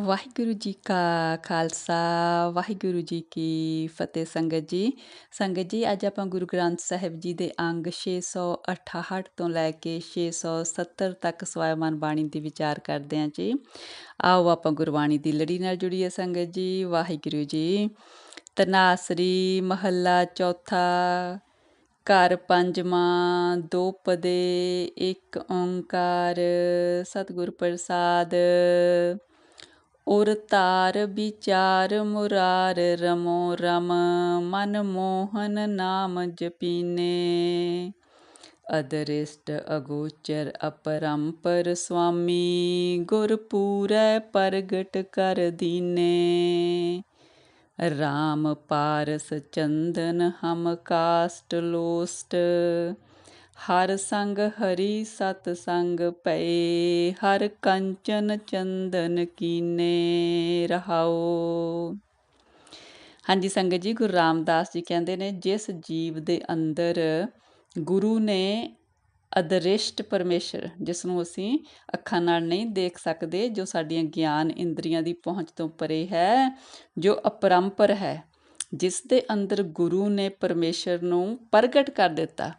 ਵਾਹਿਗੁਰੂ ਜੀ ਕਾ ਖਾਲਸਾ, ਵਾਹਿਗੁਰੂ ਜੀ ਕੀ ਫਤਿਹ ਸੰਗਤ ਜੀ। ਸੰਗਤ ਜੀ, ਅੱਜ ਆਪਾਂ ਗੁਰੂ ਗ੍ਰੰਥ ਸਾਹਿਬ ਜੀ ਦੇ ਅੰਗ 668 ਤੋਂ ਲੈ ਕੇ 670 ਤੱਕ ਸਵਾਇਮਾਨ ਬਾਣੀ ਦੀ ਵਿਚਾਰ ਕਰਦੇ ਹਾਂ ਜੀ। ਆਓ ਆਪਾਂ ਗੁਰਬਾਣੀ ਦੀ ਲੜੀ ਨਾਲ ਜੁੜੀਏ ਸੰਗਤ ਜੀ, ਵਾਹਿਗੁਰੂ ਜੀ। ਤਨਾਸਰੀ ਮਹੱਲਾ ਚੌਥਾ, ਘਰ ਪੰਜਵਾਂ, ਦੋ ਪਦੇ, ਇੱਕ ਓੰਕਾਰ, ਸਤਿਗੁਰ ਪ੍ਰਸਾਦ। ਉਰ ਤਾਰ ਵਿਚਾਰ ਮੁਰਾਰ ਰਮੋ ਰਮ, ਮਨ ਮੋਹਨ ਨਾਮ ਜਪੀਨੇ। ਅਦਰਿਸ਼ਟ ਅਗੋਚਰ ਅਪਰੰਪਰ ਸੁਆਮੀ, ਗੁਰ ਪੂਰੈ ਪ੍ਰਗਟ ਕਰ ਦੀਨੇ। ਰਾਮ ਪਾਰਸ ਚੰਦਨ ਹਮ ਕਾਸਟ ਲੋਸਟ ਹਰ ਸੰਗ ਹਰੀ ਸਤ ਸੰਗ ਪਏ, ਹਰ ਕੰਚਨ ਚੰਦਨ ਕੀਨੇ ਰਹਾਓ ਹਾਂਜੀ ਸੰਗਤ ਜੀ, ਗੁਰੂ ਰਾਮਦਾਸ ਜੀ ਕਹਿੰਦੇ ਨੇ, ਜਿਸ ਜੀਵ ਦੇ ਅੰਦਰ ਗੁਰੂ ਨੇ ਅਦ੍ਰਿਸ਼ਟ ਪਰਮੇਸ਼ਰ ਜਿਸ ਨੂੰ ਅਸੀਂ ਅੱਖਾਂ ਨਾਲ ਨਹੀਂ ਦੇਖ ਸਕਦੇ, ਜੋ ਸਾਡੀਆਂ ਗਿਆਨ ਇੰਦਰੀਆਂ ਦੀ ਪਹੁੰਚ ਤੋਂ ਪਰੇ ਹੈ, ਜੋ ਅਪਰੰਪਰ ਹੈ, ਜਿਸ ਦੇ ਅੰਦਰ ਗੁਰੂ ਨੇ ਪਰਮੇਸ਼ਰ ਨੂੰ ਪ੍ਰਗਟ ਕਰ ਦਿੱਤਾ।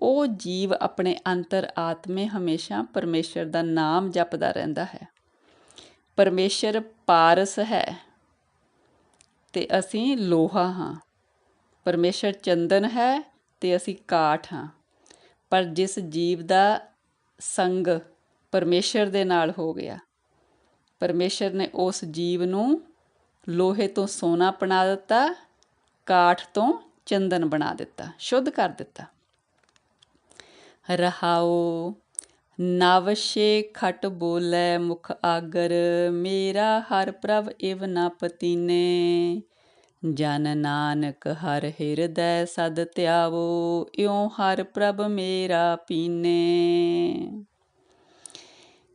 ਉਹ ਜੀਵ ਆਪਣੇ ਅੰਤਰ ਆਤਮੇ ਹਮੇਸ਼ਾ ਪਰਮੇਸ਼ਰ ਦਾ ਨਾਮ ਜਪਦਾ ਰਹਿੰਦਾ ਹੈ। ਪਰਮੇਸ਼ਰ ਪਾਰਸ ਹੈ ਤੇ ਅਸੀਂ ਲੋਹਾ ਹਾਂ। ਪਰਮੇਸ਼ਰ ਚੰਦਨ ਹੈ ਤੇ ਅਸੀਂ ਕਾਠ ਹਾਂ। ਪਰ ਜਿਸ ਜੀਵ ਦਾ ਸੰਗ ਪਰਮੇਸ਼ਰ ਦੇ ਨਾਲ ਹੋ ਗਿਆ, ਪਰਮੇਸ਼ਰ ਨੇ ਉਸ ਜੀਵ ਨੂੰ ਲੋਹੇ ਤੋਂ ਸੋਨਾ ਬਣਾ ਦਿੱਤਾ, ਕਾਠ ਤੋਂ ਚੰਦਨ ਬਣਾ ਦਿੱਤਾ, ਸ਼ੁੱਧ ਕਰ ਦਿੱਤਾ। ਰਹਾਉ ਨਵਸ਼ੇ ਖਟ ਬੋਲੇ ਮੁਖ ਆਗਰ, ਮੇਰਾ ਹਰ ਪ੍ਰਭ ਇਵ ਨ ਪਤੀਨੇ। ਜਨ ਨਾਨਕ ਹਰ ਹਿਰਦੈ ਸਦ ਧਿਆਵੋ, ਇਉ ਹਰ ਪ੍ਰਭ ਮੇਰਾ ਪੀਨੇ।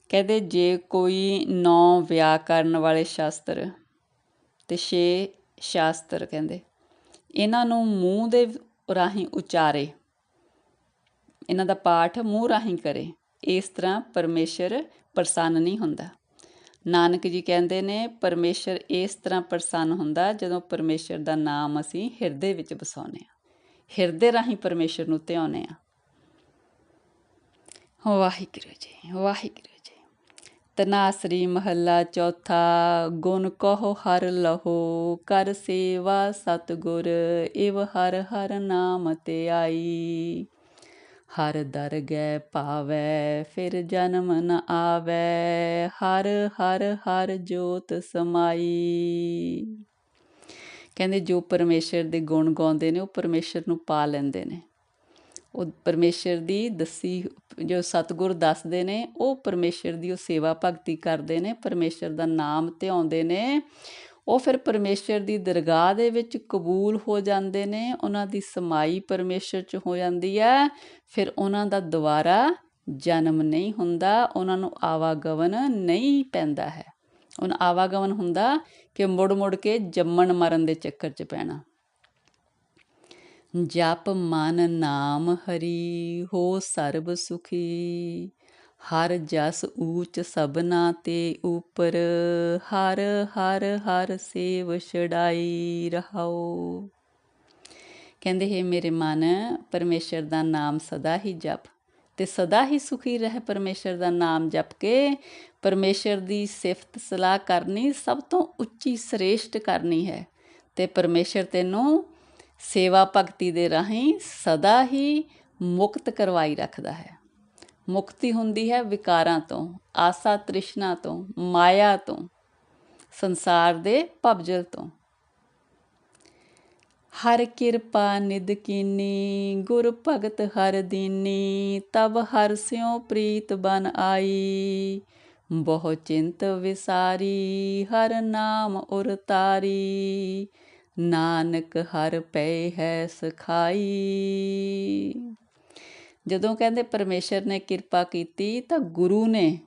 ਕਹਦੇ ਜੇ ਕੋਈ ਨੌ ਵਿਆਕਰਨ ਵਾਲੇ ਸ਼ਾਸਤਰ ਤੇ ਛੇ ਸ਼ਾਸਤਰ ਕਹਿੰਦੇ, ਇਹਨਾਂ ਨੂੰ ਮੂੰਹ ਦੇ ਰਾਹੀਂ ਉਚਾਰੇ। ਇਹਨਾਂ ਦਾ ਪਾਠ ਮੂੰਹ ਰਾਹੀਂ ਕਰੇ। ਇਸ ਤਰ੍ਹਾਂ ਪਰਮੇਸ਼ਰ ਪ੍ਰਸੰਨ ਨਹੀਂ ਹੁੰਦਾ। ਨਾਨਕ ਜੀ ਕਹਿੰਦੇ ਨੇ, ਪਰਮੇਸ਼ਰ ਇਸ ਤਰ੍ਹਾਂ ਪ੍ਰਸੰਨ ਹੁੰਦਾ ਜਦੋਂ ਪਰਮੇਸ਼ਰ ਦਾ ਨਾਮ ਅਸੀਂ ਹਿਰਦੇ ਵਿੱਚ ਵਸਾਉਨੇ ਆ ਹਿਰਦੇ ਰਾਹੀਂ ਪਰਮੇਸ਼ਰ ਨੂੰ ਧਿਆਉਨੇ ਆ ਵਾਹਿਗੁਰੂ ਜੀ ਵਾਹਿਗੁਰੂ ਜੀ। ਤਨਾਸਰੀ ਮਹੱਲਾ ਚੌਥਾ, ਗੁਣ ਕਹੋ ਹਰ ਲਹੋ, ਕਰ ਸੇਵਾ ਸਤਗੁਰ, ਇਵ ਹਰ ਹਰ ਨਾਮ ਤੇ ਆਈ। ਹਰ ਦਰ ਗੈ ਭਾਵੈ ਫਿਰ ਜਨਮ ਨ ਆਵੈ, ਹਰ ਹਰ ਹਰ ਜੋਤ ਸਮਾਈ। ਕਹਿੰਦੇ ਜੋ ਪਰਮੇਸ਼ਰ ਦੇ ਗੁਣ ਗਾਉਂਦੇ ਨੇ, ਉਹ ਪਰਮੇਸ਼ਰ ਨੂੰ ਪਾ ਲੈਂਦੇ ਨੇ। ਉਹ ਪਰਮੇਸ਼ਰ ਦੀ ਦਸੀ, ਜੋ ਸਤਗੁਰ ਦੱਸਦੇ ਨੇ, ਉਹ ਪਰਮੇਸ਼ਰ ਦੀ ਉਹ ਸੇਵਾ ਭਗਤੀ ਕਰਦੇ ਨੇ, ਪਰਮੇਸ਼ਰ ਦਾ ਨਾਮ ਧਿਆਉਂਦੇ ਨੇ। ਉਹ ਫਿਰ ਪਰਮੇਸ਼ਰ ਦੀ ਦਰਗਾਹ ਦੇ ਵਿੱਚ ਕਬੂਲ ਹੋ ਜਾਂਦੇ ਨੇ, ਉਹਨਾਂ ਦੀ ਸਮਾਈ ਪਰਮੇਸ਼ਰ 'ਚ ਹੋ ਜਾਂਦੀ ਹੈ ਫਿਰ ਉਹਨਾਂ ਦਾ ਦੁਬਾਰਾ ਜਨਮ ਨਹੀਂ ਹੁੰਦਾ, ਉਹਨਾਂ ਨੂੰ ਆਵਾਗਮਨ ਨਹੀਂ ਪੈਂਦਾ ਹੈ। ਉਹਨਾਂ ਆਵਾਗਮਨ ਹੁੰਦਾ ਕਿ ਮੁੜ ਮੁੜ ਕੇ ਜੰਮਣ ਮਰਨ ਦੇ ਚੱਕਰ 'ਚ ਪੈਣਾ। ਜਪ ਮਨ ਨਾਮ ਹਰੀ, ਹੋ ਸਰਬ ਸੁਖੀ। ਹਰ ਜਸ ਊਚ ਸਬਨਾ ਤੇ ਉਪਰ, ਹਰ ਹਰ ਹਰ ਸੇਵ ਛੜਾਈ ਰਹਾਓ ਕਹਿੰਦੇ, ਹੈ ਮੇਰੇ ਮਨ, ਪਰਮੇਸ਼ਰ ਦਾ ਨਾਮ ਸਦਾ ਹੀ ਜਪ। ਤੇ ਸਦਾ ਹੀ ਸੁਖੀ ਰਹਿ ਪਰਮੇਸ਼ਰ ਦਾ ਨਾਮ ਜਪ ਕੇ, ਪਰਮੇਸ਼ਰ ਦੀ ਸਿਫਤ ਸਲਾਹ ਕਰਨੀ ਸਭ ਤੋਂ ਉੱਚੀ ਸ੍ਰੇਸ਼ਟ ਕਰਨੀ ਹੈ। ਤੇ ਪਰਮੇਸ਼ਰ ਤੈਨੂੰ ਸੇਵਾ ਭਗਤੀ ਦੇ ਰਾਹੀਂ ਸਦਾ ਹੀ ਮੁਕਤ ਕਰਵਾਈ ਰੱਖਦਾ ਹੈ। ਮੁਕਤੀ ਹੁੰਦੀ ਹੈ ਵਿਕਾਰਾਂ ਤੋਂ, ਆਸਾ ਤ੍ਰਿਸ਼ਨਾ ਤੋਂ, ਮਾਇਆ ਤੋਂ, ਸੰਸਾਰ ਦੇ ਭਵਜਲ ਤੋਂ। ਹਰ ਕਿਰਪਾ ਨਿਦ ਕੀਨੀ, ਗੁਰ ਭਗਤ ਹਰ ਦੀਨੀ, ਤਬ ਹਰ ਸਿਉ ਪ੍ਰੀਤ ਬਨ ਆਈ। ਬਹੁ ਚਿੰਤ ਵਿਸਾਰੀ, ਹਰ ਨਾਮ ਉਰ ਤਾਰੀ। ਨਾਨਕ ਹਰ ਪੈ ਹੈ ਸਖਾਈ। ਜਦੋਂ ਕਹਿੰਦੇ ਪਰਮੇਸ਼ਰ ਨੇ ਕਿਰਪਾ ਕੀਤੀ ਤਾਂ ਗੁਰੂ ਨੇ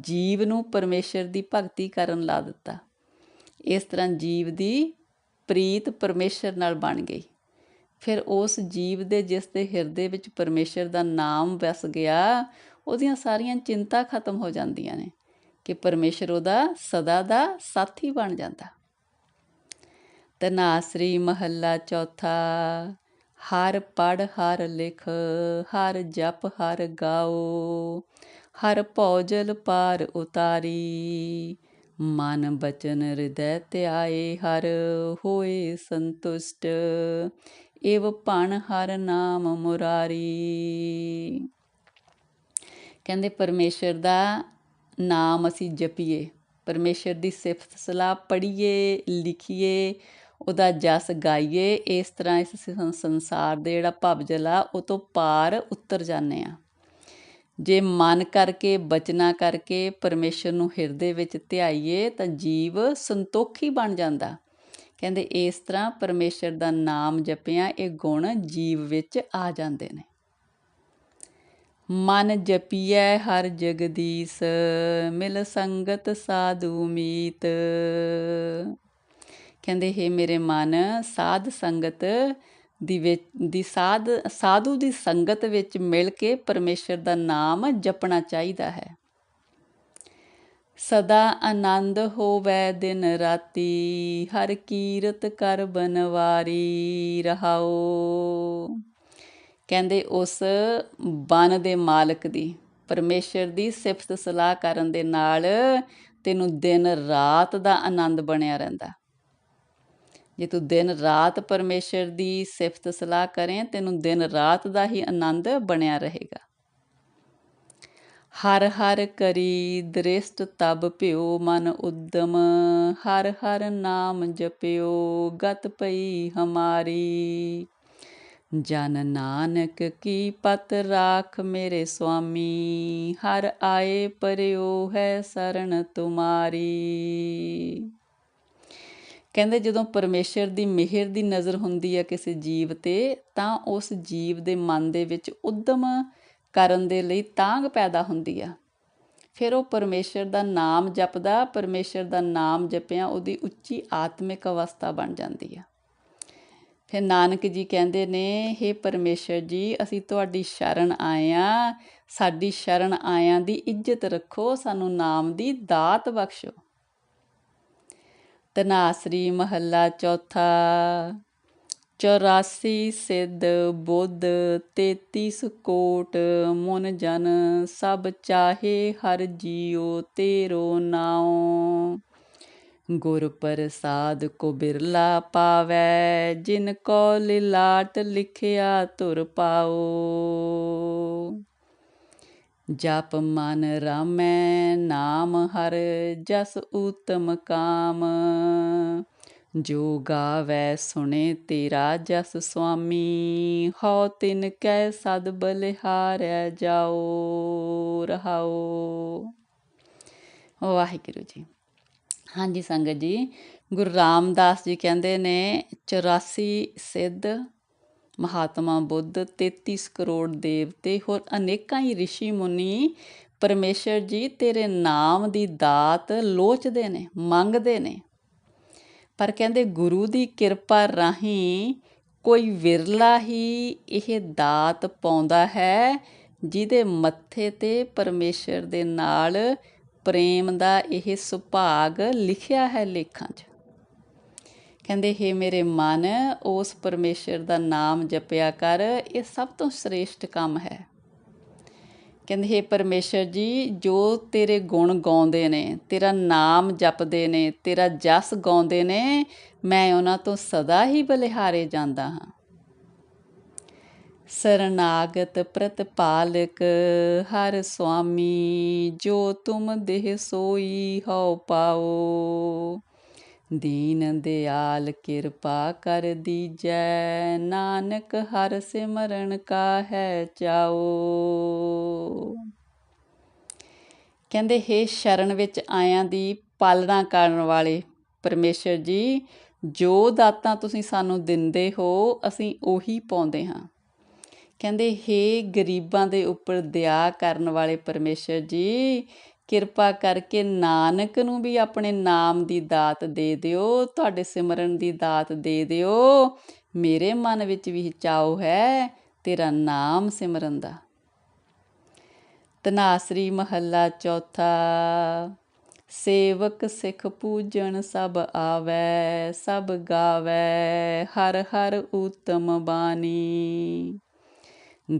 ਜੀਵ ਨੂੰ ਪਰਮੇਸ਼ਰ ਦੀ ਭਗਤੀ ਕਰਨ ਲਾ ਦਿੱਤਾ। ਇਸ ਤਰ੍ਹਾਂ ਜੀਵ ਦੀ ਪ੍ਰੀਤ ਪਰਮੇਸ਼ਰ ਨਾਲ ਬਣ ਗਈ। ਫਿਰ ਉਸ ਜੀਵ ਦੇ ਜਿਸ ਦੇ ਹਿਰਦੇ ਵਿੱਚ ਪਰਮੇਸ਼ਰ ਦਾ ਨਾਮ ਵਸ ਗਿਆ, ਉਹਦੀਆਂ ਸਾਰੀਆਂ ਚਿੰਤਾ ਖਤਮ ਹੋ ਜਾਂਦੀਆਂ ਨੇ ਕਿ ਪਰਮੇਸ਼ਰ ਉਹਦਾ ਸਦਾ ਦਾ ਸਾਥੀ ਬਣ ਜਾਂਦਾ। ਤਨਾਸਰੀ ਮਹੱਲਾ ਚੌਥਾ। ਹਰ ਪੜ ਹਰ ਲਿਖ, ਹਰ ਜਪ, ਹਰ ਗਾਓ, ਹਰ ਭੌਜਲ ਪਾਰ ਉਤਾਰੀ। ਮਨ ਬਚਨ ਹਿਰਦੈ ਧਿਆਏ, ਹਰ ਹੋਏ ਸੰਤੁਸ਼ਟ, ਏਵ ਭਣ ਹਰ ਨਾਮ ਮੁਰਾਰੀ। ਕਹਿੰਦੇ ਪਰਮੇਸ਼ਰ ਦਾ ਨਾਮ ਅਸੀਂ ਜਪੀਏ, ਪਰਮੇਸ਼ਰ ਦੀ ਸਿਫਤ ਸਲਾਹ ਪੜ੍ਹੀਏ, ਲਿਖੀਏ ਉਹਦਾ ਜਸ ਗਾਈਏ, ਇਸ ਤਰ੍ਹਾਂ ਇਸ ਸੰਸਾਰ ਦੇ ਜਿਹੜਾ ਭਵਜਲ ਆ, ਉਹ ਤੋਂ ਪਾਰ ਉਤਰ ਜਾਂਦੇ ਆ। ਜੇ ਮਨ ਕਰਕੇ, ਬਚਨਾ ਕਰਕੇ ਪਰਮੇਸ਼ਰ ਨੂੰ ਹਿਰਦੇ ਵਿੱਚ ਧਿਆਈਏ, ਤਾਂ ਜੀਵ ਸੰਤੋਖੀ ਬਣ ਜਾਂਦਾ। ਕਹਿੰਦੇ ਇਸ ਤਰ੍ਹਾਂ ਪਰਮੇਸ਼ਰ ਦਾ ਨਾਮ ਜਪਿਆ, ਇਹ ਗੁਣ ਜੀਵ ਵਿੱਚ ਆ ਜਾਂਦੇ ਨੇ। ਮਨ ਜਪੀਐ ਹਰ ਜਗਦੀਸ, ਮਿਲ ਸੰਗਤ ਸਾਧੂ ਮੀਤ। ਕਹਿੰਦੇ, ਹੈ ਮੇਰੇ ਮਨ, ਸਾਧ ਸੰਗਤ ਦੀ ਵਿੱਚ, ਦੀ ਸਾਧ, ਸਾਧੂ ਦੀ ਸੰਗਤ ਵਿੱਚ ਮਿਲ ਕੇ ਪਰਮੇਸ਼ਰ ਦਾ ਨਾਮ ਜਪਣਾ ਚਾਹੀਦਾ ਹੈ। ਸਦਾ ਆਨੰਦ ਹੋਵੇ ਦਿਨ ਰਾਤੀ, ਹਰ ਕੀਰਤ ਕਰ ਬਨਵਾਰੀ ਰਹਾਓ। ਕਹਿੰਦੇ, ਉਸ ਬਨ ਦੇ ਮਾਲਕ ਦੀ, ਪਰਮੇਸ਼ਰ ਦੀ ਸਿਫਤ ਸਲਾਹ ਕਰਨ ਦੇ ਨਾਲ ਤੈਨੂੰ ਦਿਨ ਰਾਤ ਦਾ ਆਨੰਦ ਬਣਿਆ ਰਹਿੰਦਾ। ਜੇ ਤੂੰ ਦਿਨ ਰਾਤ ਪਰਮੇਸ਼ਰ ਦੀ ਸਿਫਤ ਸਲਾਹ ਕਰੇ, ਤੈਨੂੰ ਦਿਨ ਰਾਤ ਦਾ ਹੀ ਆਨੰਦ ਬਣਿਆ ਰਹੇਗਾ। ਹਰ ਹਰ ਕਰੀ ਦ੍ਰਿਸ਼ਟ ਤਬ ਭਿਓ ਮਨ ਉਦਮ, ਹਰ ਹਰ ਨਾਮ ਜਪਿਓ ਗਤ ਪਈ ਹਮਾਰੀ। ਜਨ ਨਾਨਕ ਕੀ ਪਤ ਰਾਖ ਮੇਰੇ ਸੁਆਮੀ, ਹਰ ਆਏ ਪਰਿਓ ਹੈ ਸਰਣ ਤੁਮਾਰੀ। ਕਹਿੰਦੇ ਜਦੋਂ ਪਰਮੇਸ਼ਰ ਦੀ ਮਿਹਰ ਦੀ ਨਜ਼ਰ ਹੁੰਦੀ ਹੈ ਕਿਸੇ ਜੀਵ ਤੇ, ਤਾਂ ਉਸ ਜੀਵ ਦੇ ਮਨ ਦੇ ਵਿੱਚ ਉਦਮ ਕਰਨ ਦੇ ਲਈ ਤਾਂਗ ਪੈਦਾ ਹੁੰਦੀ ਆ। ਫਿਰ ਉਹ ਪਰਮੇਸ਼ਰ ਦਾ ਨਾਮ ਜਪਦਾ, ਪਰਮੇਸ਼ਰ ਦਾ ਨਾਮ ਜਪਿਆ, ਉਹਦੀ ਉੱਚੀ ਆਤਮਿਕ ਅਵਸਥਾ ਬਣ ਜਾਂਦੀ ਆ। ਫਿਰ ਨਾਨਕ ਜੀ ਕਹਿੰਦੇ ਨੇ हे ਪਰਮੇਸ਼ਰ ਜੀ, ਅਸੀਂ ਤੁਹਾਡੀ ਸ਼ਰਨ ਆਏ ਆ। ਸਾਡੀ ਸ਼ਰਨ ਆਇਆਂ ਦੀ ਇੱਜ਼ਤ ਰੱਖੋ। ਸਾਨੂੰ ਨਾਮ ਦੀ ਦਾਤ ਬਖਸ਼ੋ। ਤਨਾਸਰੀ ਮਹੱਲਾ ਚੌਥਾ। 84 ਸਿੱਧ ਬੁੱਧ 33 ਕੋਟ ਮਨ ਜਨ, ਸਭ ਚਾਹੇ ਹਰ ਜੀਉ, ਤੇਰੋ ਨਾਉ। ਗੁਰ ਪ੍ਰਸਾਦ ਕੋ ਬਿਰਲਾ ਪਾਵੈ, ਜਿਨ ਕੋ ਲਿਲਾਟ ਲਿਖਿਆ ਤੁਰ ਪਾਓ। ਜਪ ਮਨ ਰਾਮੈ, ਨਾਮ ਹਰ ਜਸ ਉਤਮ ਕਾਮ। ਜੋ ਗਾਵੈ ਸੁਣੇ ਤੇਰਾ ਜਸ ਸੁਆਮੀ ਹੋ ਤਿਨ ਕੈ ਸਦ ਬਲਿਹਾਰੈ ਜਾਓ, ਰਹਾਓ। ਵਾਹਿਗੁਰੂ ਜੀ। ਹਾਂਜੀ ਸੰਗਤ ਜੀ, ਗੁਰੂ ਰਾਮਦਾਸ ਜੀ ਕਹਿੰਦੇ ਨੇ 84 ਸਿੱਧ ਮਹਾਤਮਾ ਬੁੱਧ 33 ਕਰੋੜ ਦੇਵਤੇ ਹੋਰ ਅਨੇਕਾਂ ਹੀ ઋષਿ ਮੁਨੀ, ਪਰਮੇਸ਼ਰ ਜੀ ਤੇਰੇ ਨਾਮ ਦੀ ਦਾਤ ਲੋਚਦੇ ਨੇ, ਮੰਗਦੇ ਨੇ। ਪਰ ਕਹਿੰਦੇ ਗੁਰੂ ਦੀ ਕਿਰਪਾ ਰਾਹੀਂ ਕੋਈ ਵਿਰਲਾ ਹੀ ਇਹ ਦਾਤ ਪਾਉਂਦਾ ਹੈ, ਜਿਹਦੇ ਮੱਥੇ ਤੇ ਪਰਮੇਸ਼ਰ ਦੇ ਨਾਲ ਪ੍ਰੇਮ ਦਾ ਇਹ ਸੁਭਾਗ ਲਿਖਿਆ ਹੈ ਲੇਖਾਂ 'ਚ। ਕਹਿੰਦੇ, ਹੈ ਮੇਰੇ ਮਨ, ਉਸ ਪਰਮੇਸ਼ਰ ਦਾ ਨਾਮ ਜਪਿਆ ਕਰ, ਇਹ ਸਭ ਤੋਂ ਸ੍ਰੇਸ਼ਟ ਕੰਮ ਹੈ। ਕਹਿੰਦੇ, ਹੈ ਪਰਮੇਸ਼ਰ ਜੀ, ਜੋ ਤੇਰੇ ਗੁਣ ਗਾਉਂਦੇ ਨੇ, ਤੇਰਾ ਨਾਮ ਜਪਦੇ ਨੇ, ਤੇਰਾ ਜਸ ਗਾਉਂਦੇ ਨੇ, ਮੈਂ ਉਹਨਾਂ ਤੋਂ ਸਦਾ ਹੀ ਬਲਿਹਾਰੇ ਜਾਂਦਾ ਹਾਂ। ਸਰਨਾਗਤ ਪ੍ਰਤਪਾਲਕ, ਹਰ ਸੁਆਮੀ, ਜੋ ਤੁਮ ਦੇਹ ਸੋਈ ਹੋ ਪਾਓ। ਦੀਨ ਦਿਆਲ ਕਿਰਪਾ ਕਰ ਦੀਜੈ, ਨਾਨਕ ਹਰ ਸਿਮਰਨ ਕਾ ਹੈ ਚਾਓ ਕਹਿੰਦੇ, ਹੇ ਸ਼ਰਨ ਵਿੱਚ ਆਇਆਂ ਦੀ ਪਾਲਣਾ ਕਰਨ ਵਾਲੇ ਪਰਮੇਸ਼ਰ ਜੀ, ਜੋ ਦਾਤਾਂ ਤੁਸੀਂ ਸਾਨੂੰ ਦਿੰਦੇ ਹੋ, ਅਸੀਂ ਉਹੀ ਪਾਉਂਦੇ ਹਾਂ। ਕਹਿੰਦੇ, ਹੇ ਗਰੀਬਾਂ ਦੇ ਉੱਪਰ ਦਇਆ ਕਰਨ ਵਾਲੇ ਪਰਮੇਸ਼ਰ ਜੀ ਕਿਰਪਾ ਕਰਕੇ ਨਾਨਕ ਨੂੰ ਵੀ ਆਪਣੇ ਨਾਮ ਦੀ ਦਾਤ ਦੇ ਦਿਓ, ਤੁਹਾਡੇ ਸਿਮਰਨ ਦੀ ਦਾਤ ਦੇ ਦਿਓ। ਮੇਰੇ ਮਨ ਵਿੱਚ ਵੀ ਚਾਉ ਹੈ ਤੇਰਾ ਨਾਮ ਸਿਮਰਨ ਦਾ। ਤਨਾਸਰੀ ਮਹੱਲਾ ਚੌਥਾ, ਸੇਵਕ ਸਿੱਖ ਪੂਜਣ ਸਭ ਆਵੈ, ਸਭ ਗਾਵੈ, ਹਰ ਹਰ ਊਤਮ ਬਾਣੀ।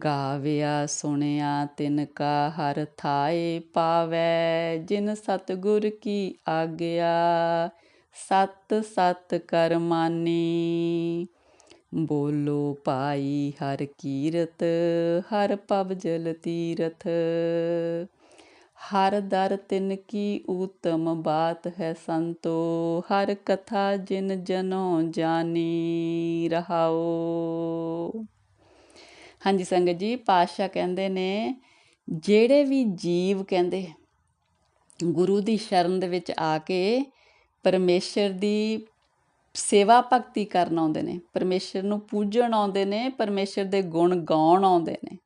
ਗਾਵਿਆ ਸੁਣਿਆ ਤਿਨ ਕਾ ਹਰ ਥਾਏ ਪਾਵੈ, ਜਿਨ ਸਤਗੁਰ ਕੀ ਆਗਿਆ, ਸਤ ਸਤ ਕਰਮਾਨੀ ਬੋਲੋ ਪਾਈ ਹਰ ਕੀਰਤ, ਹਰ ਪਵ ਜਲ ਤੀਰਥ। ਹਰ ਦਰ ਤਿਨ ਕੀ ਊਤਮ ਬਾਤ ਹੈ ਸੰਤੋ, ਹਰ ਕਥਾ ਜਿਨ ਜਨੋ ਜਾਣੀ ਰਹਾਓ। ਹਾਂਜੀ ਸੰਗਤ ਜੀ, ਪਾਤਸ਼ਾਹ ਕਹਿੰਦੇ ਨੇ, ਜਿਹੜੇ ਵੀ ਜੀਵ ਕਹਿੰਦੇ, ਗੁਰੂ ਦੀ ਸ਼ਰਨ ਦੇ ਵਿੱਚ ਆ ਕੇ ਪਰਮੇਸ਼ਰ ਦੀ ਸੇਵਾ ਭਗਤੀ ਕਰਨ ਆਉਂਦੇ ਨੇ, ਪਰਮੇਸ਼ਰ ਨੂੰ ਪੂਜਣ ਆਉਂਦੇ ਨੇ, ਪਰਮੇਸ਼ਰ ਦੇ ਗੁਣ ਗਾਉਣ ਆਉਂਦੇ ਨੇ।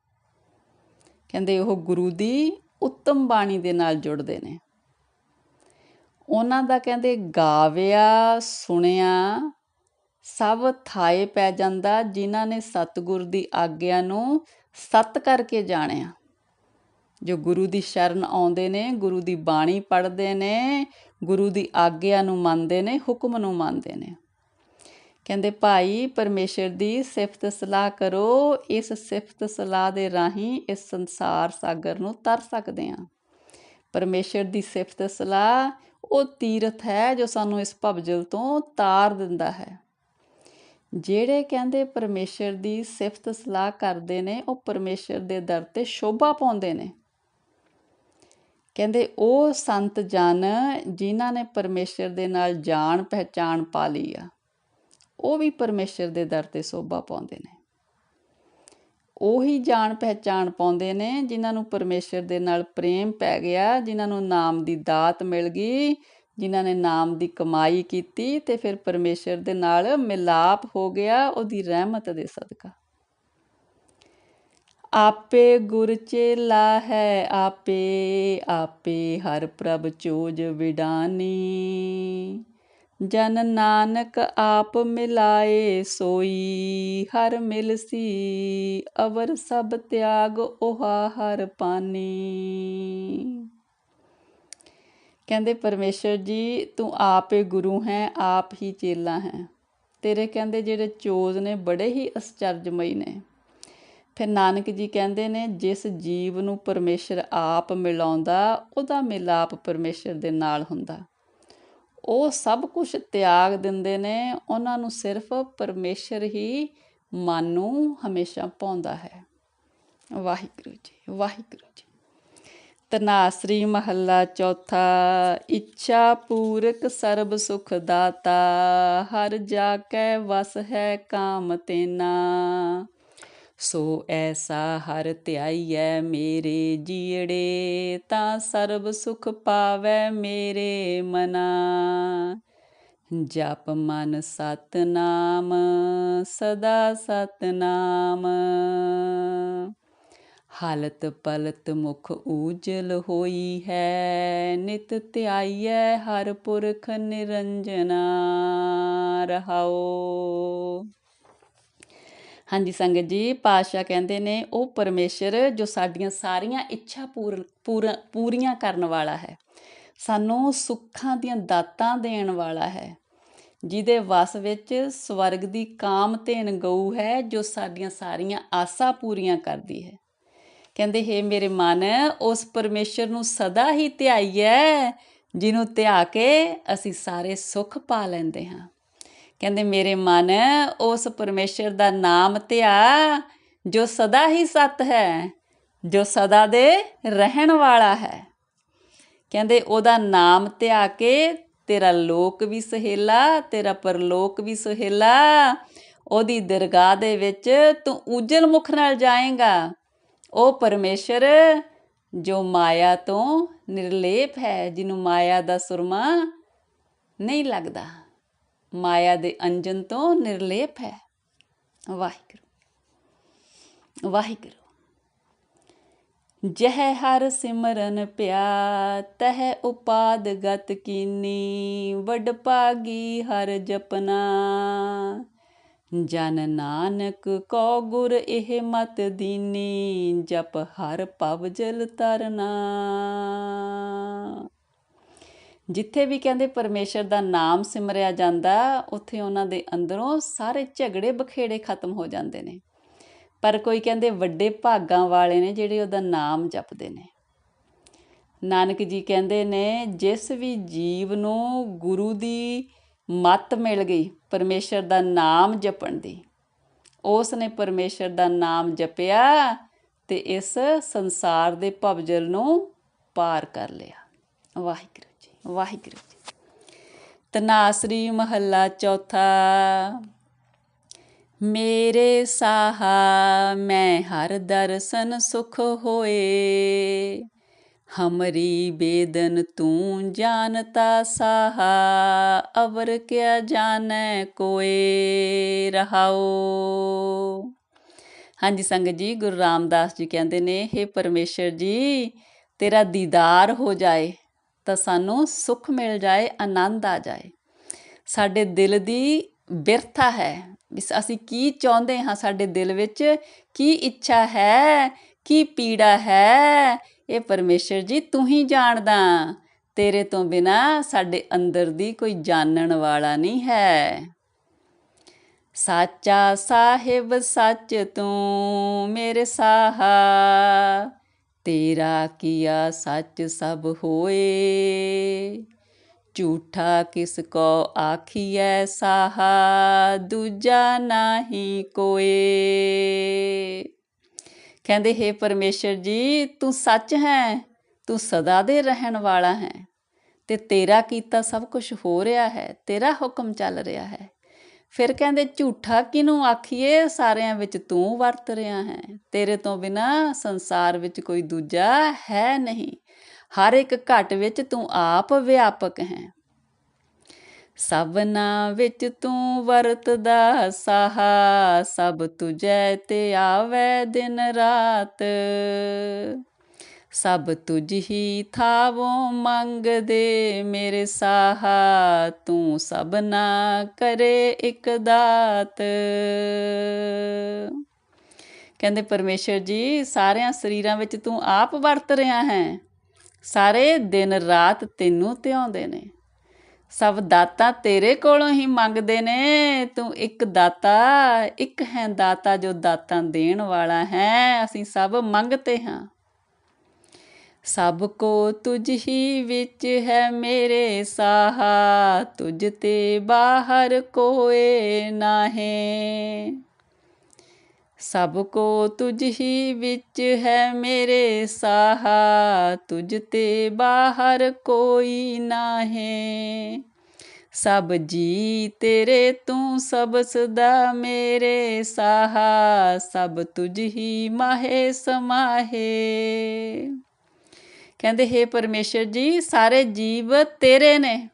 ਕਹਿੰਦੇ ਉਹ ਗੁਰੂ ਦੀ ਉੱਤਮ ਬਾਣੀ ਦੇ ਨਾਲ ਜੁੜਦੇ ਨੇ। ਉਹਨਾਂ ਦਾ ਕਹਿੰਦੇ, ਗਾਵਿਆ, ਸੁਣਿਆ ਸਭ ਥਾਏ ਪੈ ਜਾਂਦਾ ਜਿਨ੍ਹਾਂ ਨੇ ਸਤਿਗੁਰ ਦੀ ਆਗਿਆ ਨੂੰ ਸਤ ਕਰਕੇ ਜਾਣਿਆ। ਜੋ ਗੁਰੂ ਦੀ ਸ਼ਰਨ ਆਉਂਦੇ ਨੇ, ਗੁਰੂ ਦੀ ਬਾਣੀ ਪੜ੍ਹਦੇ ਨੇ, ਗੁਰੂ ਦੀ ਆਗਿਆ ਨੂੰ ਮੰਨਦੇ ਨੇ, ਹੁਕਮ ਨੂੰ ਮੰਨਦੇ ਨੇ। ਕਹਿੰਦੇ, ਭਾਈ, ਪਰਮੇਸ਼ਰ ਦੀ ਸਿਫਤ ਸਲਾਹ ਕਰੋ। ਇਸ ਸਿਫਤ ਸਲਾਹ ਦੇ ਰਾਹੀਂ ਇਸ ਸੰਸਾਰ ਸਾਗਰ ਨੂੰ ਤਰ ਸਕਦੇ ਆ ਪਰਮੇਸ਼ਰ ਦੀ ਸਿਫਤ ਸਲਾਹ ਉਹ ਤੀਰਥ ਹੈ ਜੋ ਸਾਨੂੰ ਇਸ ਭਵਜਲ ਤੋਂ ਤਾਰ ਦਿੰਦਾ ਹੈ। ਜਿਹੜੇ ਕਹਿੰਦੇ ਪਰਮੇਸ਼ਰ ਦੀ ਸਿਫਤ ਸਲਾਹ ਕਰਦੇ ਨੇ, ਉਹ ਪਰਮੇਸ਼ਰ ਦੇ ਦਰ ਤੇ ਸ਼ੋਭਾ ਪਾਉਂਦੇ ਨੇ। ਕਹਿੰਦੇ ਉਹ ਸੰਤ ਜਨ ਜਿਨ੍ਹਾਂ ਨੇ ਪਰਮੇਸ਼ਰ ਦੇ ਨਾਲ ਜਾਣ ਪਹਿਚਾਣ ਪਾ ਲਈ ਆ, ਉਹ ਵੀ ਪਰਮੇਸ਼ਰ ਦੇ ਦਰ ਤੇ ਸ਼ੋਭਾ ਪਾਉਂਦੇ ਨੇ। ਉਹੀ ਜਾਣ ਪਹਿਚਾਣ ਪਾਉਂਦੇ ਨੇ ਜਿਨ੍ਹਾਂ ਨੂੰ ਪਰਮੇਸ਼ਰ ਦੇ ਨਾਲ ਪ੍ਰੇਮ ਪੈ ਗਿਆ, ਜਿਨ੍ਹਾਂ ਨੂੰ ਨਾਮ ਦੀ ਦਾਤ ਮਿਲ ਗਈ ਜਿਨ੍ਹਾਂ ਨੇ ਨਾਮ ਦੀ ਕਮਾਈ ਕੀਤੀ ਤੇ ਫਿਰ ਪਰਮੇਸ਼ਰ ਦੇ ਨਾਲ ਮਿਲਾਪ ਹੋ ਗਿਆ ਉਹਦੀ ਰਹਿਮਤ ਦੇ ਸਦਕਾ। ਆਪੇ ਗੁਰ ਚੇਲਾ ਹੈ, ਆਪੇ ਆਪੇ ਹਰ ਪ੍ਰਭ ਚੋਜ ਵਿਡਾਨੀ। ਜਨ ਨਾਨਕ ਆਪ ਮਿਲਾਏ ਸੋਈ, ਹਰ ਮਿਲਸੀ ਅਵਰ ਸਭ ਤਿਆਗ 오ਹਾ ਹਰ ਪਾਨੀ। ਕਹਿੰਦੇ, ਪਰਮੇਸ਼ਰ ਜੀ, ਤੂੰ ਆਪ ਹੀ ਗੁਰੂ ਹੈ, ਆਪ ਹੀ ਚੇਲਾ ਹੈ। ਤੇਰੇ ਕਹਿੰਦੇ ਜਿਹੜੇ ਚੋਜ਼ ਨੇ, ਬੜੇ ਹੀ ਅਸਚਰਜਮਈ ਨੇ। ਫਿਰ ਨਾਨਕ ਜੀ ਕਹਿੰਦੇ ਨੇ, ਜਿਸ ਜੀਵ ਨੂੰ ਪਰਮੇਸ਼ਰ ਆਪ ਮਿਲਾਉਂਦਾ, ਉਹਦਾ ਮਿਲਾਪ ਪਰਮੇਸ਼ਰ ਦੇ ਨਾਲ ਹੁੰਦਾ। ਉਹ ਸਭ ਕੁਝ ਤਿਆਗ ਦਿੰਦੇ ਨੇ, ਉਹਨਾਂ ਨੂੰ ਸਿਰਫ ਪਰਮੇਸ਼ਰ ਹੀ ਮਨ ਨੂੰ ਹਮੇਸ਼ਾ ਪਾਉਂਦਾ ਹੈ। ਵਾਹਿਗੁਰੂ ਜੀ ਵਾਹਿਗੁਰੂ ਜੀ। ਤਨਾਸਰੀ ਮਹੱਲਾ ਚੌਥਾ, ਇੱਛਾ ਪੂਰਕ ਸਰਬ ਸੁਖ ਦਾਤਾ, ਹਰ ਜਾ ਕੈ ਵਸ ਹੈ ਕਾਮ ਤੇਨਾ। ਸੋ ਐਸਾ ਹਰ ਧਿਆਈਐ ਮੇਰੇ ਜੀੜੇ, ਤਾਂ ਸਰਬ ਸੁਖ ਪਾਵੈ ਮੇਰੇ ਮਨਾ। ਜਪ ਮਨ ਸਤਨਾਮ, ਸਦਾ ਸਤਨਾਮ। ਹਾਲਤ ਪਲਤ ਮੁਖ ਊਜਲ ਹੋਈ ਹੈ। ਨਿਤ ਧਿਆਈਐ ਹਰ ਪੁਰਖ ਨਿਰੰਜਨਾ ਰਹਾਓ ਹਾਂਜੀ ਸੰਗਤ ਜੀ ਪਾਸ਼ਾ ਕਹਿੰਦੇ ਨੇ, ਉਹ ਪਰਮੇਸ਼ਰ ਜੋ ਸਾਡੀਆਂ ਸਾਰੀਆਂ ਇੱਛਾ ਪੂਰੀਆਂ ਕਰਨ ਵਾਲਾ ਹੈ। ਸਾਨੂੰ ਸੁੱਖਾਂ ਦੀਆਂ ਦਾਤਾਂ ਦੇਣ ਵਾਲਾ ਹੈ। ਜਿਹਦੇ ਵਸ ਵਿੱਚ ਸਵਰਗ ਦੀ ਕਾਮ ਧੇਨ ਗਊ ਹੈ, ਜੋ ਸਾਡੀਆਂ ਸਾਰੀਆਂ ਆਸਾਂ ਪੂਰੀਆਂ ਕਰਦੀ ਹੈ। ਕਹਿੰਦੇ, ਹੈ ਮੇਰੇ ਮਨ, ਉਸ ਪਰਮੇਸ਼ਰ ਨੂੰ ਸਦਾ ਹੀ ਧਿਆਈਐ ਜਿਹਨੂੰ ਧਿਆ ਕੇ ਅਸੀਂ ਸਾਰੇ ਸੁੱਖ ਪਾ ਲੈਂਦੇ ਹਾਂ। ਕਹਿੰਦੇ, ਮੇਰੇ ਮਨ, ਉਸ ਪਰਮੇਸ਼ਰ ਦਾ ਨਾਮ ਧਿਆ, ਜੋ ਸਦਾ ਹੀ ਸਤ ਹੈ, ਜੋ ਸਦਾ ਦੇ ਰਹਿਣ ਵਾਲਾ ਹੈ। ਕਹਿੰਦੇ, ਉਹਦਾ ਨਾਮ ਧਿਆ ਕੇ ਤੇਰਾ ਲੋਕ ਵੀ ਸਹੇਲਾ, ਤੇਰਾ ਪਰਲੋਕ ਵੀ ਸਹੇਲਾ, ਉਹਦੀ ਦਰਗਾਹ ਦੇ ਵਿੱਚ ਤੂੰ ਉਜਲ ਮੁਖ ਨਾਲ ਜਾਏਗਾ। ਉਹ ਪਰਮੇਸ਼ਰ ਜੋ ਮਾਇਆ ਤੋਂ ਨਿਰਲੇਪ ਹੈ, ਜਿਹਨੂੰ ਮਾਇਆ ਦਾ ਸੁਰਮਾ ਨਹੀਂ ਲੱਗਦਾ। ਮਾਇਆ ਦੇ ਅੰਜਨ ਤੋਂ ਨਿਰਲੇਪ ਹੈ। ਵਾਹਿਗੁਰੂ ਵਾਹਿਗੁਰੂ। ਜਹ ਹਰ ਸਿਮਰਨ ਪਿਆ, ਤਹ ਉਪਾਦ ਗਤ ਕੀਨੀ, ਵਡ ਪਾਗੀ ਹਰ ਜਪਨਾ। ਜਨ ਨਾਨਕ ਕੋ ਗੁਰ ਇਹ ਮਤ ਦੀਨੀ, ਜਪ ਹਰ ਪਵ ਜਲ ਤਰਨਾ ਜਿੱਥੇ ਵੀ ਕਹਿੰਦੇ ਪਰਮੇਸ਼ਰ ਦਾ ਨਾਮ ਸਿਮਰਿਆ ਜਾਂਦਾ, ਉੱਥੇ ਉਹਨਾਂ ਦੇ ਅੰਦਰੋਂ ਸਾਰੇ ਝਗੜੇ ਬਖੇੜੇ ਖਤਮ ਹੋ ਜਾਂਦੇ ਨੇ। ਪਰ ਕੋਈ ਕਹਿੰਦੇ ਵੱਡੇ ਭਾਗਾਂ ਵਾਲੇ ਨੇ ਜਿਹੜੇ ਉਹਦਾ ਨਾਮ ਜਪਦੇ ਨੇ। ਨਾਨਕ ਜੀ ਕਹਿੰਦੇ ਨੇ, ਜਿਸ ਵੀ ਜੀਵ ਨੂੰ ਗੁਰੂ ਦੀ ਮੱਤ ਮਿਲ ਗਈ, ਪਰਮੇਸ਼ਰ ਦਾ ਨਾਮ ਜਪਣ ਦੀ। ਉਸ ਨੇ ਪਰਮੇਸ਼ਰ ਦਾ ਨਾਮ ਜਪਿਆ ਤੇ ਇਸ ਸੰਸਾਰ ਦੇ ਭਵਜਲ ਨੂੰ ਪਾਰ ਕਰ ਲਿਆ। ਵਾਹਿਗੁਰੂ ਜੀ ਵਾਹਿਗੁਰੂ ਜੀ। ਤਨਾਸਰੀ ਮਹੱਲਾ ਚੌਥਾ, ਮੇਰੇ ਸਾਹਾ ਮੈਂ ਹਰ ਦਰਸ਼ਨ ਸੁਖ ਹੋਏ। ਹਮਰੀ ਬੇਦਨ ਤੂੰ ਜਾਣਤਾ ਸਾਹਾ ਅਵਰ ਕਿਆ ਜਾਣੈ ਕੋਏ ਰਹਾਓ ਹਾਂਜੀ ਸੰਗਤ ਜੀ ਗੁਰੂ ਰਾਮਦਾਸ ਜੀ ਕਹਿੰਦੇ ਨੇ हे ਪਰਮੇਸ਼ਰ ਜੀ ਤੇਰਾ ਦੀਦਾਰ ਹੋ ਜਾਏ ਤਾਂ ਸਾਨੂੰ ਸੁੱਖ ਮਿਲ ਜਾਏ ਆਨੰਦ ਆ ਜਾਏ ਸਾਡੇ ਦਿਲ ਦੀ ਬਿਰਥਾ ਹੈ ਅਸੀਂ ਕੀ ਚਾਹੁੰਦੇ ਹਾਂ ਸਾਡੇ ਦਿਲ ਵਿੱਚ ਕੀ ਇੱਛਾ ਹੈ ਕੀ ਪੀੜਾ ਹੈ ਇਹ ਪਰਮੇਸ਼ਰ ਜੀ, ਤੂੰ ਹੀ ਜਾਣਦਾ। ਤੇਰੇ ਤੋਂ ਬਿਨਾ ਸਾਡੇ ਅੰਦਰ ਦੀ ਕੋਈ ਜਾਣਨ ਵਾਲਾ ਨਹੀਂ ਹੈ। ਸਾਚਾ ਸਾਹਿਬ, ਸੱਚ ਤੂੰ ਮੇਰੇ ਸਾਹਾ। ਤੇਰਾ ਕੀਆ ਸੱਚ ਸਭ ਹੋਏ। ਝੂਠਾ ਕਿਸ ਕੋ ਆਖੀਐ ਸਾਹਾ, ਦੂਜਾ ਨਹੀਂ ਕੋਏ। ਕਹਿੰਦੇ, ਹੈ ਪਰਮੇਸ਼ਰ ਜੀ, ਤੂੰ ਸੱਚ ਹੈ, ਤੂੰ ਸਦਾ ਦੇ ਰਹਿਣ ਵਾਲਾ ਹੈ ਤੇ ਤੇਰਾ ਕੀਤਾ ਸਭ ਕੁਝ ਹੋ ਰਿਹਾ ਹੈ, ਤੇਰਾ ਹੁਕਮ ਚੱਲ ਰਿਹਾ ਹੈ। ਫਿਰ ਕਹਿੰਦੇ, ਝੂਠਾ ਕਿਨੂੰ ਆਖੀਏ? ਸਾਰਿਆਂ ਵਿੱਚ ਤੂੰ ਵਰਤ ਰਿਹਾ ਹੈ। ਤੇਰੇ ਤੋਂ ਬਿਨਾ ਸੰਸਾਰ ਵਿੱਚ ਕੋਈ ਦੂਜਾ ਹੈ ਨਹੀਂ। ਹਰ ਇੱਕ ਘਟ ਵਿੱਚ ਤੂੰ ਆਪ ਵਿਆਪਕ ਹੈ। ਸਭਨਾ ਵਿੱਚ ਤੂੰ ਵਰਤਦਾ ਸਾਹਾ, ਸਭ ਤੁਜੈ ਤੇ ਆਵੇ ਦਿਨ ਰਾਤ। ਸਭ ਤੁਝ ਹੀ ਥਾਵੋ ਮੰਗਦੇ ਮੇਰੇ ਸਾਹਾ, ਤੂੰ ਸਭਨਾ ਕਰੇ ਇਕ ਦਾਤ। ਕਹਿੰਦੇ ਪਰਮੇਸ਼ਰ ਜੀ, ਸਾਰਿਆਂ ਸਰੀਰਾਂ ਵਿੱਚ ਤੂੰ ਆਪ ਵਰਤ ਰਿਹਾ ਹੈ। ਸਾਰੇ ਦਿਨ ਰਾਤ ਤੈਨੂੰ ਧਿਆਉਂਦੇ ਨੇ। ਸਭ ਦਾਤਾ ਤੇਰੇ ਕੋਲੋਂ ਹੀ ਮੰਗਦੇ ਨੇ। ਤੂੰ ਇੱਕ ਦਾਤਾ, ਇੱਕ ਹੈ ਦਾਤਾ ਜੋ ਦਾਤਾਂ ਦੇਣ ਵਾਲਾ ਹੈ। ਅਸੀਂ ਸਭ ਮੰਗਤੇ ਹਾਂ। ਸਭ ਕੋ ਤੁਝ ਹੀ ਵਿੱਚ ਹੈ ਮੇਰੇ ਸਾਹਾ, ਤੁਝ ਤੇ ਬਾਹਰ ਕੋਏ ਨਾਹੇ। ਸਭ ਕੋ ਤੁਝ ਹੀ ਵਿੱਚ ਹੈ ਮੇਰੇ ਸਾਹਾ, ਤੁਝ ਤੇ ਬਾਹਰ ਕੋਈ ਨਾਹੀ। ਸਭ ਜੀ ਤੇਰੇ ਤੂੰ ਸਭ ਸਦਾ ਮੇਰੇ ਸਾਹਾ, ਸਭ ਤੁਝ ਹੀ ਮਾਹੇ ਸਮਾਹੇ। ਕਹਿੰਦੇ, ਹੈ ਪਰਮੇਸ਼ਰ ਜੀ, ਸਾਰੇ ਜੀਵ ਤੇਰੇ ਨੇ।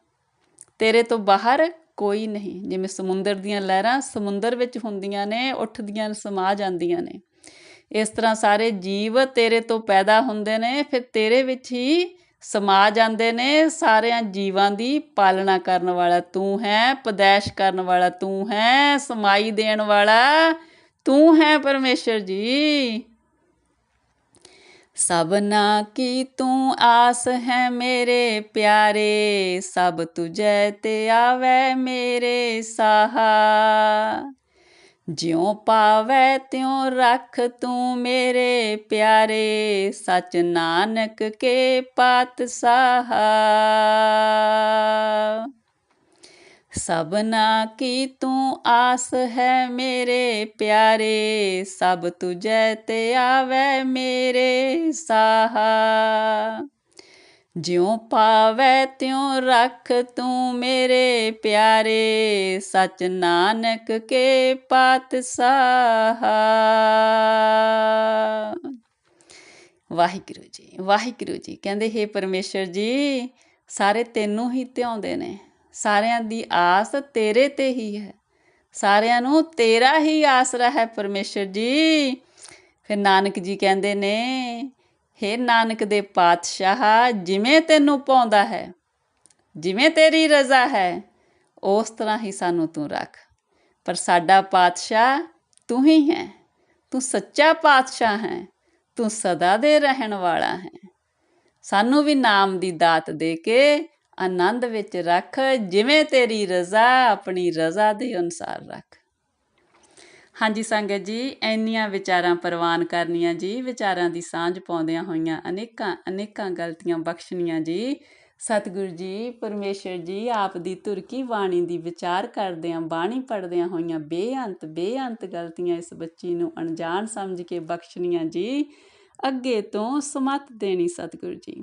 ਤੇਰੇ ਤੋਂ ਬਾਹਰ ਕੋਈ ਨਹੀਂ। ਜਿਵੇਂ ਸਮੁੰਦਰ ਦੀਆਂ ਲਹਿਰਾਂ ਸਮੁੰਦਰ ਵਿੱਚ ਹੁੰਦੀਆਂ ਨੇ, ਉੱਠਦੀਆਂ, ਸਮਾ ਜਾਂਦੀਆਂ ਨੇ। ਇਸ ਤਰ੍ਹਾਂ ਸਾਰੇ ਜੀਵ ਤੇਰੇ ਤੋਂ ਪੈਦਾ ਹੁੰਦੇ ਨੇ, ਫਿਰ ਤੇਰੇ ਵਿੱਚ ਹੀ ਸਮਾ ਜਾਂਦੇ ਨੇ। ਸਾਰਿਆਂ ਜੀਵਾਂ ਦੀ ਪਾਲਣਾ ਕਰਨ ਵਾਲਾ ਤੂੰ ਹੈ ਪਦੈਸ਼ ਕਰਨ ਵਾਲਾ ਤੂੰ ਹੈ, ਸਮਾਈ ਦੇਣ ਵਾਲਾ ਤੂੰ ਹੈ ਪਰਮੇਸ਼ਰ ਜੀ। ਸਭਨਾ ਕੀ ਤੂੰ ਆਸ ਹੈ ਮੇਰੇ ਪਿਆਰੇ, ਸਭ ਤੁਝੈ ਤੇ ਆਵੇ ਮੇਰੇ ਸਾਹਾ। ਜਿਉ ਪਾਵੇ ਤਿਉ ਰੱਖ ਤੂੰ ਮੇਰੇ ਪਿਆਰੇ, ਸਚ ਨਾਨਕ ਕੇ ਪਾਤ ਸਾਹਾ ਸਭਨਾ ਕੀ ਤੂੰ ਆਸ ਹੈ ਮੇਰੇ ਪਿਆਰੇ, ਸਭ ਤੁਝੈ ਤੇ ਆਵੇ ਮੇਰੇ ਸਾਹਾ। ਜਿਉ ਪਾਵੇ ਤਿਉ ਰੱਖ ਤੂੰ ਮੇਰੇ ਪਿਆਰੇ, ਸਚ ਨਾਨਕ ਕੇ ਪਾਤ ਸਾਹਾ ਵਾਹਿਗੁਰੂ ਜੀ ਵਾਹਿਗੁਰੂ ਜੀ, ਕਹਿੰਦੇ ਹੈ ਪਰਮੇਸ਼ਰ ਜੀ, ਸਾਰੇ ਤੈਨੂੰ ਹੀ ਧਿਆਉਂਦੇ ਨੇ। ਸਾਰਿਆਂ ਦੀ ਆਸ ਤੇਰੇ ਤੇ ਹੀ ਹੈ। ਸਾਰਿਆਂ ਨੂੰ ਤੇਰਾ ਹੀ ਆਸਰਾ ਹੈ ਪਰਮੇਸ਼ਰ ਜੀ। ਫਿਰ ਨਾਨਕ ਜੀ ਕਹਿੰਦੇ ਨੇ हे ਨਾਨਕ ਦੇ ਪਾਤਸ਼ਾਹ, ਜਿਵੇਂ ਤੈਨੂੰ ਪਾਉਂਦਾ ਹੈ, ਜਿਵੇਂ ਤੇਰੀ ਰਜ਼ਾ ਹੈ, ਉਸ ਤਰ੍ਹਾਂ ਹੀ ਸਾਨੂੰ ਤੂੰ ਰੱਖ। ਪਰ ਸਾਡਾ ਪਾਤਸ਼ਾਹ ਤੂੰ ਹੀ ਹੈ। ਤੂੰ ਸੱਚਾ ਪਾਤਸ਼ਾਹ ਹੈ। ਤੂੰ ਸਦਾ ਦੇ ਰਹਿਣ ਵਾਲਾ ਹੈ। ਸਾਨੂੰ ਵੀ ਨਾਮ ਦੀ ਦਾਤ ਦੇ ਕੇ ਆਨੰਦ ਵਿੱਚ ਰੱਖ, ਜਿਵੇਂ ਤੇਰੀ ਰਜ਼ਾ, ਆਪਣੀ ਰਜ਼ਾ ਦੇ ਅਨੁਸਾਰ ਰੱਖ। ਹਾਂਜੀ ਸੰਗਤ ਜੀ, ਇੰਨੀਆਂ ਵਿਚਾਰਾਂ ਪ੍ਰਵਾਨ ਕਰਨੀਆਂ ਜੀ, ਵਿਚਾਰਾਂ ਦੀ ਸਾਂਝ ਪਾਉਂਦਿਆਂ ਹੋਈਆਂ ਅਨੇਕਾਂ ਅਨੇਕਾਂ ਗਲਤੀਆਂ ਬਖਸ਼ਣੀਆਂ ਜੀ। ਸਤਿਗੁਰੂ ਜੀ, ਪਰਮੇਸ਼ਰ ਜੀ, ਆਪ ਦੀ ਤੁਰਕੀ ਬਾਣੀ ਦੀ ਵਿਚਾਰ ਕਰਦਿਆਂ, ਬਾਣੀ ਪੜਦਿਆਂ ਹੋਈਆਂ ਬੇਅੰਤ ਬੇਅੰਤ ਗਲਤੀਆਂ ਇਸ ਬੱਚੀ ਨੂੰ ਅਣਜਾਣ ਸਮਝ ਕੇ ਬਖਸ਼ਣੀਆਂ ਜੀ। ਅੱਗੇ ਤੋਂ ਸਮਤ ਦੇਣੀ ਸਤਿਗੁਰੂ ਜੀ।